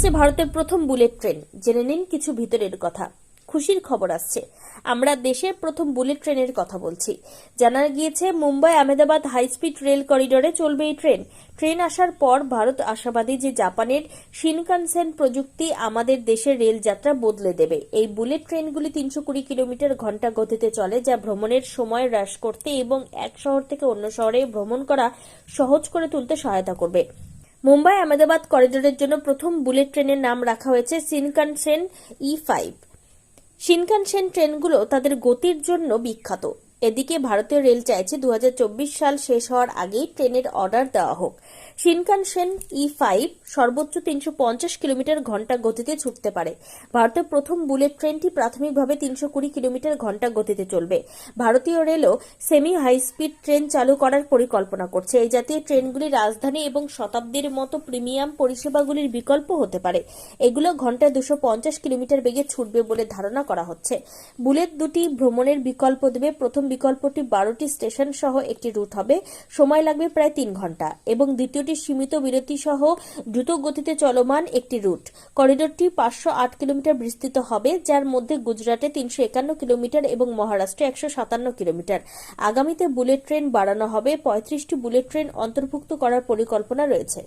আসছে ভারতের প্রথম বুলেট ট্রেন। জেনে নিন কিছু ভিতরের কথা। খুশির খবর আসছে। আমরা দেশের প্রথম বুলেট ট্রেনের কথা বলছি। জানা গিয়েছে, Mumbai Ahmedabad high speed rail করিডোরে চলবে এই ট্রেন। ট্রেন আসার পর ভারত আশাবাদী যে জাপানের শিনকানসেন প্রযুক্তি আমাদের দেশের রেল যাত্রা বদলে দেবে। এই বুলেট ট্রেনগুলি তিনশো কুড়ি কিলোমিটার ঘণ্টা গতিতে চলে, যা ভ্রমণের সময় হ্রাস করতে এবং এক শহর থেকে অন্য শহরে ভ্রমণ করা সহজ করে তুলতে সহায়তা করবে। মুম্বাই আহমেদাবাদ করিডোরের জন্য প্রথম বুলেট ট্রেনের নাম রাখা হয়েছে সিনকানসেন ই ফাইভ। সিনকানসেন ট্রেনগুলো তাদের গতির জন্য বিখ্যাত। এদিকে ভারতীয় রেল চাইছে দু হাজার চব্বিশ সাল শেষ হওয়ার আগেই ট্রেনের অর্ডার দেওয়া হোক। শিনকানসেন ই ফাইভ সর্বোচ্চ তিনশো পঞ্চাশ কিলোমিটার ঘণ্টা গতিতে ছুটতে পারে। ভারতের প্রথম বুলেট ট্রেনটি প্রাথমিকভাবে তিনশো কুড়ি কিলোমিটার ঘণ্টা গতিতে চলবে। ভারতীয় রেলও সেমি হাই স্পিড ট্রেন চালু করার পরিকল্পনা করছে। এই জাতীয় ট্রেনগুলি রাজধানী এবং শতাব্দীর মতো প্রিমিয়াম পরিষেবাগুলির বিকল্প হতে পারে। এগুলো ঘন্টায় দুশো পঞ্চাশ কিলোমিটার বেগে ছুটবে বলে ধারণা করা হচ্ছে। বুলেট দুটি ভ্রমণের বিকল্প দেবে প্রথম বিকল্পটি বারোটি স্টেশন সহ একটি রুট হবে। সময় লাগবে প্রায় তিন ঘণ্টা এবং দ্বিতীয়টি সীমিত বিরতি সহ দ্রুত গতিতে চলমান একটি রুট। করিডোরটি পাঁচশো আট কিলোমিটার বিস্তৃত হবে, যার মধ্যে গুজরাটে তিনশো একান্ন কিলোমিটার এবং মহারাষ্ট্রে একশো সাতান্ন কিলোমিটার। আগামীতে বুলেট ট্রেন বাড়ানো হবে, পঁয়ত্রিশটি বুলেট ট্রেন অন্তর্ভুক্ত করার পরিকল্পনা রয়েছে।